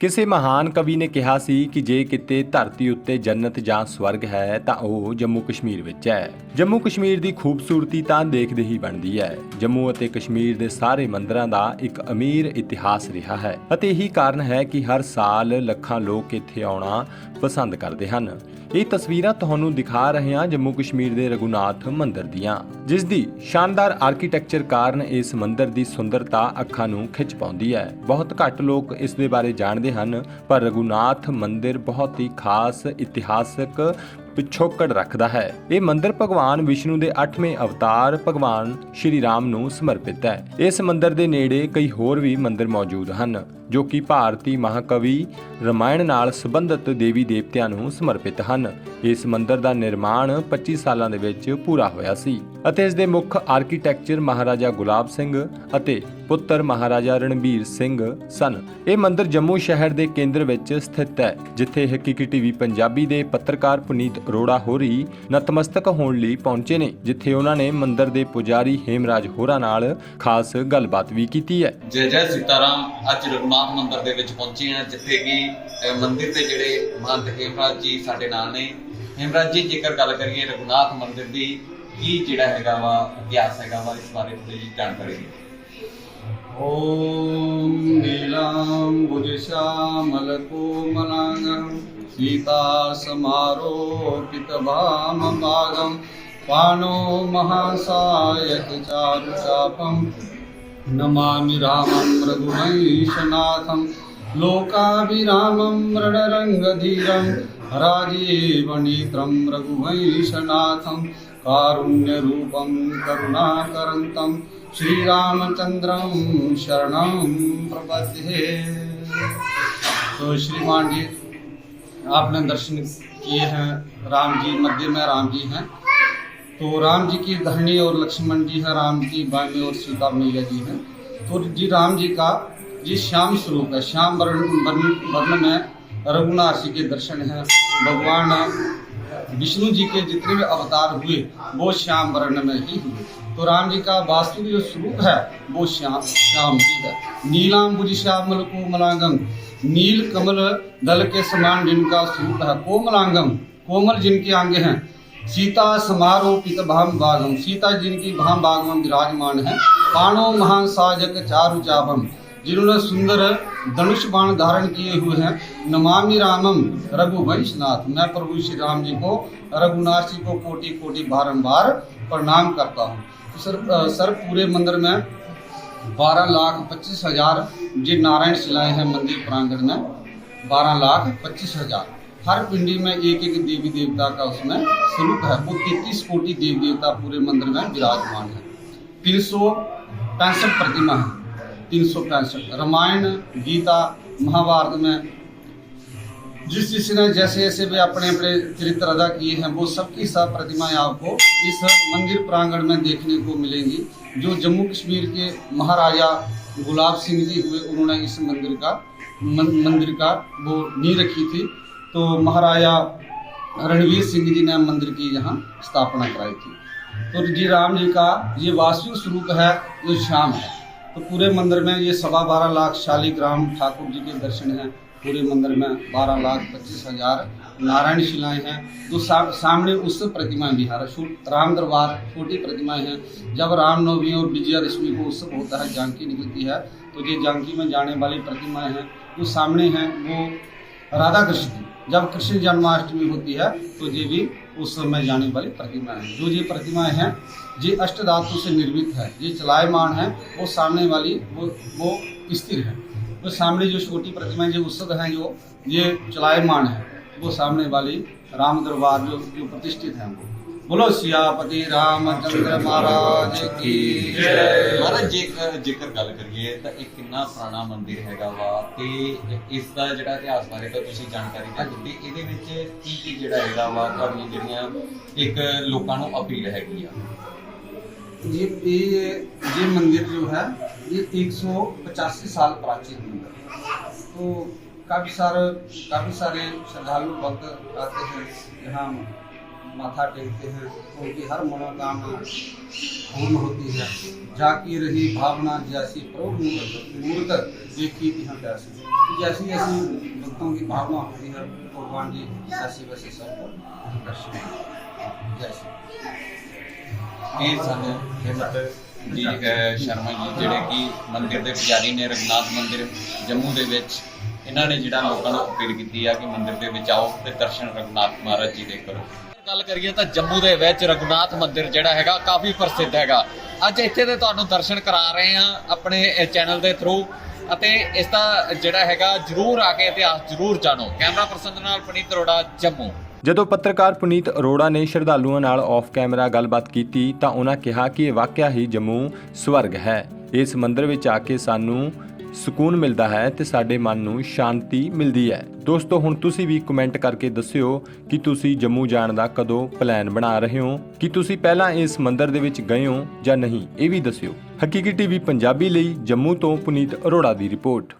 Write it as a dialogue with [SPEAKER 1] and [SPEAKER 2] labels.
[SPEAKER 1] ਕਿਸੇ ਮਹਾਨ ਕਵੀ ਨੇ ਕਿਹਾ ਸੀ ਕਿ ਜੇ ਕਿਤੇ ਧਰਤੀ ਉੱਤੇ ਜੰਨਤ ਜਾਂ ਸਵਰਗ ਹੈ ਤਾਂ ਉਹ ਜੰਮੂ ਕਸ਼ਮੀਰ ਵਿੱਚ ਹੈ। ਜੰਮੂ ਕਸ਼ਮੀਰ ਦੀ ਖੂਬਸੂਰਤੀ ਤਾਂ ਦੇਖਦੇ ਹੀ ਬਣਦੀ ਹੈ। ਜੰਮੂ ਅਤੇ ਕਸ਼ਮੀਰ ਦੇ ਸਾਰੇ ਮੰਦਰਾਂ ਦਾ ਇੱਕ ਅਮੀਰ ਇਤਿਹਾਸ ਰਿਹਾ ਹੈ ਅਤੇ ਇਹੀ ਕਾਰਨ ਹੈ ਕਿ ਹਰ ਸਾਲ ਲੱਖਾਂ ਲੋਕ ਇੱਥੇ ਆਉਣਾ ਪਸੰਦ ਕਰਦੇ ਹਨ। ਇਹ ਤਸਵੀਰਾਂ ਤੁਹਾਨੂੰ ਦਿਖਾ ਰਹੇ ਹਾਂ ਜੰਮੂ ਕਸ਼ਮੀਰ ਦੇ ਰਘੁਨਾਥ ਮੰਦਿਰ ਦੀਆਂ, ਜਿਸ ਦੀ ਸ਼ਾਨਦਾਰ ਆਰਕੀਟੈਕਚਰ ਕਾਰਨ ਇਸ ਮੰਦਿਰ ਦੀ ਸੁੰਦਰਤਾ ਅੱਖਾਂ ਨੂੰ ਖਿੱਚ ਪਾਉਂਦੀ ਹੈ। ਬਹੁਤ ਘੱਟ ਲੋਕ ਇਸ ਦੇ ਬਾਰੇ ਜਾਣਦੇ ਹਨ, ਪਰ ਰਘੁਨਾਥ ਮੰਦਿਰ ਬਹੁਤ ਹੀ ਖਾਸ ਇਤਿਹਾਸਕ ਪਿਛੋਕੜ ਰੱਖਦਾ ਹੈ। ਇਹ ਮੰਦਿਰ ਭਗਵਾਨ ਵਿਸ਼ਨੂੰ ਦੇ 8ਵੇਂ ਅਵਤਾਰ ਭਗਵਾਨ ਸ਼੍ਰੀ ਰਾਮ ਨੂੰ ਸਮਰਪਿਤ ਹੈ। ਇਸ ਮੰਦਿਰ ਦੇ ਨੇੜੇ ਕਈ ਹੋਰ ਵੀ ਮੰਦਿਰ ਮੌਜੂਦ ਹਨ, ਜੋ ਕਿ ਭਾਰਤੀ ਮਹਾਕਵੀ ਰਮਾਇਣ ਨਾਲ ਸੰਬੰਧਿਤ ਦੇਵੀ ਦੇਵਤਿਆਂ ਨੂੰ ਸਮਰਪਿਤ ਹਨ। ਇਸ ਮੰਦਿਰ ਦਾ ਨਿਰਮਾਣ 25 ਸਾਲਾਂ ਦੇ ਵਿੱਚ ਪੂਰਾ ਹੋਇਆ ਸੀ ਅਤੇ ਇਸ ਦੇ ਮੁੱਖ ਆਰਕੀਟੈਕਚਰ ਮਹਾਰਾਜਾ ਗੁਲਾਬ ਸਿੰਘ ਅਤੇ ਪੁੱਤਰ ਮਹਾਰਾਜਾ ਰਣਬੀਰ ਸਿੰਘ ਸਨ। ਇਹ ਮੰਦਿਰ ਜੰਮੂ ਸ਼ਹਿਰ ਦੇ ਕੇਂਦਰ ਵਿੱਚ ਸਥਿਤ ਹੈ, ਜਿੱਥੇ ਹਕੀਕੀ ਟੀਵੀ ਪੰਜਾਬੀ ਦੇ ਪੱਤਰਕਾਰ ਪੁਨੀਤ ਅਰੋੜਾ ਹੋਰੀ ਨਤਮਸਤਕ ਹੋਣ ਲਈ ਪਹੁੰਚੇ ਨੇ, ਜਿੱਥੇ ਉਹਨਾਂ ਨੇ ਮੰਦਿਰ ਦੇ ਪੁਜਾਰੀ ਹੇਮਰਾਜ ਹੋਰਾਂ ਨਾਲ ਖਾਸ ਗੱਲਬਾਤ ਵੀ ਕੀਤੀ ਹੈ।
[SPEAKER 2] ਜੈ ਜੈ ਸੀਤਾਰਾਮ, ਅੱਜ ਰਘੁਨਾਥ ਮੰਦਿਰ ਦੇ ਵਿੱਚ ਪਹੁੰਚੇ ਹਾਂ, ਜਿੱਥੇ ਕਿ ਮੰਦਿਰ ਦੇ ਜਿਹੜੇ ਮਹੰਤ ਹੇਮਰਾਜ ਜੀ ਸਾਡੇ ਨਾਲ ਨੇ ਹੇਮਰਾਜ ਜੀ ਜੇਕਰ ਗੱਲ ਕਰੀਏ ਰਘੁਨਾਥ ਮੰਦਿਰ ਦੀ ਕੀ ਜਿਹੜਾ ਹੈਗਾ ਵਾ ਇਤਿਹਾਸ ਹੈਗਾ ਵਾ ਇਸ ਬਾਰੇ ਥੋੜੀ ਜਿਹੀ ਜਾਣਕਾਰੀ ਦਿਓ
[SPEAKER 3] ॐ नीलाम्बुजश्यामलकोमलाङ्गं सीतासमारोपितभामभागं पाणो महासायक चारुचापं नमामि रामं रघुवंशनाथं लोकाभिरामं रणरङ्गधीरं राजीवनेत्रं रघुवंशनाथं कारुण्यरूपं करुणाकरन्तं श्रीरामचन्द्रं शरणं प्रपद्ये। तो श्रीमान जी, आपने दर्शन किए हैं, राम जी, मध्य में राम जी हैं। तो राम जी की धरणी और लक्ष्मण जी है, राम जी बाई और सीता मैया जी हैं। तो जी, राम जी का जी श्याम स्वरूप है, श्याम वर्ण में रघुनाथ जी के दर्शन है भगवान विष्णु जी के जितने भी अवतार हुए वो श्याम वर्ण में ही हुए तो राम जी का वास्तविक जो स्वरूप है वो श्याम श्याम जी है नीलाम्बुज श्यामल कोमलांगम नील कमल दल के समान जिनका स्वरूप है कोमलांगम कोमल जिनके अंग हैं सीता समारोपित भाम बागम सीता जिनकी भाम बाग में विराजमान है पाणो महान साजक चारु चापम जिन्होंने सुंदर धनुष बाण धारण किए हुए हैं। नमामि रामम रघुवंशनाथ मैं प्रभु श्री राम जी को, रघुनाथ जी को कोटि कोटि बारंबार प्रणाम करता हूँ। तो सर सर, पूरे मंदिर में बारह लाख पच्चीस हज़ार जी नारायण शिलाएँ हैं मंदिर प्रांगण में। बारह लाख पच्चीस हज़ार। हर पिंडी में एक एक देवी देवता का उसमें स्वरूप है। वो तैतीस कोटि देवी देवता पूरे मंदिर में विराजमान है। तीन सौ पैंसठ प्रतिमा है। तीन सौ पैंसठ। रामायण, गीता, महाभारत में जिस जिस ने जैसे जैसे भी अपने अपने चरित्र अदा किए हैं, वो सबकी सब प्रतिमाएँ आपको इस मंदिर प्रांगण में देखने को मिलेंगी, जो जम्मू कश्मीर के महाराजा गुलाब सिंह जी हुए, उन्होंने इस मंदिर का मंदिर का वो नींव रखी थी। तो महाराजा रणवीर सिंह जी ने मंदिर की यहाँ स्थापना कराई थी। तो जी राम जी का ये वास्तविक स्वरूप है, जो श्याम है। तो पूरे मंदिर में ये सवा बारह लाख शालीग्राम ठाकुर जी के दर्शन हैं। पूरे मंदिर में बारह लाख पच्चीस हज़ार नारायण शिलाएँ हैं। तो सा, सामने उस प्रतिमा विहार है राम दरबार छोटी प्रतिमाएँ हैं। जब रामनवमी और विजयादशमी को उत्सव होता है जानकी निकलती है तो ये जानकी में जाने वाली प्रतिमाएँ हैं। जो सामने हैं वो राधा कृष्ण जब कृष्ण जन्माष्टमी होती है तो ये भी उस समय जाने वाली प्रतिमाएं हैं जो ये प्रतिमाएं हैं ये अष्ट धातु से निर्मित है ये चलायमान है वो सामने वाली वो वो स्थिर है तो सामने जो छोटी प्रतिमाएं जो उत्सव हैं जो ये चलायमान है वो सामने वाली राम दरबार जो जो प्रतिष्ठित है वो बोलो सियापति रामचंद्र महाराज की जय
[SPEAKER 2] ਮਹਾਰਾਜ ਜੇਕਰ ਜੇਕਰ ਗੱਲ ਕਰੀਏ ਤਾਂ ਇਹ ਕਿੰਨਾ ਪੁਰਾਣਾ ਮੰਦਿਰ ਹੈਗਾ ਵਾ ਤੇ ਇਸ ਦਾ ਜਿਹੜਾ ਇਤਿਹਾਸ ਬਾਰੇ ਤਾਂ ਤੁਸੀਂ ਜਾਣਕਾਰੀ ਦੇ ਦਿੱਤੀ ਇਹਦੇ ਵਿੱਚ ਕੀ ਕੀ ਜਿਹੜਾ ਹੈਗਾ ਵਾ ਤੁਹਾਡੀਆਂ ਜਿਹੜੀਆਂ ਇੱਕ ਲੋਕਾਂ ਨੂੰ ਅਪੀਲ ਹੈਗੀ ਆ
[SPEAKER 3] ये ये ये मंदिर जो है ये एक सौ पचासी साल प्राचीन मंदिर है। तो काफ़ी सारे काफ़ी सारे श्रद्धालु भक्त आते हैं यहाँ माथा टेकते हैं उनकी हर मनोकामना पूर्ण होती है जाकी रही भावना जैसी प्रभु मूर्त देखी थी हम कैसी जैसी जैसी भक्तों की भावना होती है भगवान जी ऐसी वैसे सबको दर्शन जैसे
[SPEAKER 2] ਇਹ ਸਨ ਹਿੰਮਤ ਜੀ ਅਹ ਸ਼ਰਮਾ ਜੀ ਜਿਹੜੇ ਕਿ ਮੰਦਿਰ ਦੇ ਪੁਜਾਰੀ ਨੇ ਰਘੁਨਾਥ ਮੰਦਿਰ ਜੰਮੂ ਦੇ ਵਿੱਚ ਇਹਨਾਂ ਨੇ ਜਿਹੜਾ ਲੋਕਾਂ ਨੂੰ ਅਪੀਲ ਕੀਤੀ ਆ ਕਿ ਮੰਦਿਰ ਦੇ ਵਿੱਚ ਆਓ ਤੇ ਦਰਸ਼ਨ ਰਘੁਨਾਥ ਮਹਾਰਾਜ ਜੀ ਦੇ ਕਰੋ ਗੱਲ ਕਰੀਏ ਤਾਂ ਜੰਮੂ ਦੇ ਵਿੱਚ ਰਘੁਨਾਥ ਮੰਦਿਰ ਜਿਹੜਾ ਹੈਗਾ ਕਾਫੀ ਪ੍ਰਸਿੱਧ ਹੈਗਾ। ਅੱਜ ਇੱਥੇ ਦੇ ਤੁਹਾਨੂੰ ਦਰਸ਼ਨ ਕਰਾ ਰਹੇ ਆ ਆਪਣੇ ਚੈਨਲ ਦੇ ਥਰੂ ਅਤੇ ਇਸ ਦਾ ਜਿਹੜਾ ਹੈਗਾ ਜਰੂਰ ਆ ਕੇ ਇਤਿਹਾਸ ਜਰੂਰ ਜਾਣੋ। ਕੈਮਰਾ ਪਰਸਨ ਨਾਲ ਪਨੀਤ ਅਰੋੜਾ, ਜੰਮੂ।
[SPEAKER 1] ਜਦੋਂ ਪੱਤਰਕਾਰ ਪੁਨੀਤ ਅਰੋੜਾ ਨੇ ਸ਼ਰਧਾਲੂਆਂ ਨਾਲ ਆਫ ਕੈਮਰਾ ਗੱਲਬਾਤ ਕੀਤੀ ਤਾਂ ਉਹਨਾਂ ਕਿਹਾ ਕਿ ਇਹ ਵਾਕਿਆ ਹੀ ਜੰਮੂ ਸਵਰਗ ਹੈ। ਇਸ ਮੰਦਿਰ ਵਿੱਚ ਆ ਕੇ ਸਾਨੂੰ ਸਕੂਨ ਮਿਲਦਾ ਹੈ ਤੇ ਸਾਡੇ ਮਨ ਨੂੰ ਸ਼ਾਂਤੀ ਮਿਲਦੀ ਹੈ। ਦੋਸਤੋ, ਹੁਣ ਤੁਸੀਂ ਵੀ ਕਮੈਂਟ ਕਰਕੇ ਦੱਸਿਓ ਕਿ ਤੁਸੀਂ ਜੰਮੂ ਜਾਣ ਦਾ ਕਦੋਂ ਪਲਾਨ ਬਣਾ ਰਹੇ ਹੋ? ਕਿ ਤੁਸੀਂ ਪਹਿਲਾਂ ਇਸ ਮੰਦਿਰ ਦੇ ਵਿੱਚ ਗਏ ਹੋ ਜਾਂ ਨਹੀਂ? ਇਹ ਵੀ ਦੱਸਿਓ। ਹਕੀਕੀ ਟੀਵੀ ਪੰਜਾਬੀ ਲਈ ਜੰਮੂ ਤੋਂ ਪੁਨੀਤ ਅਰੋੜਾ ਦੀ ਰਿਪੋਰਟ।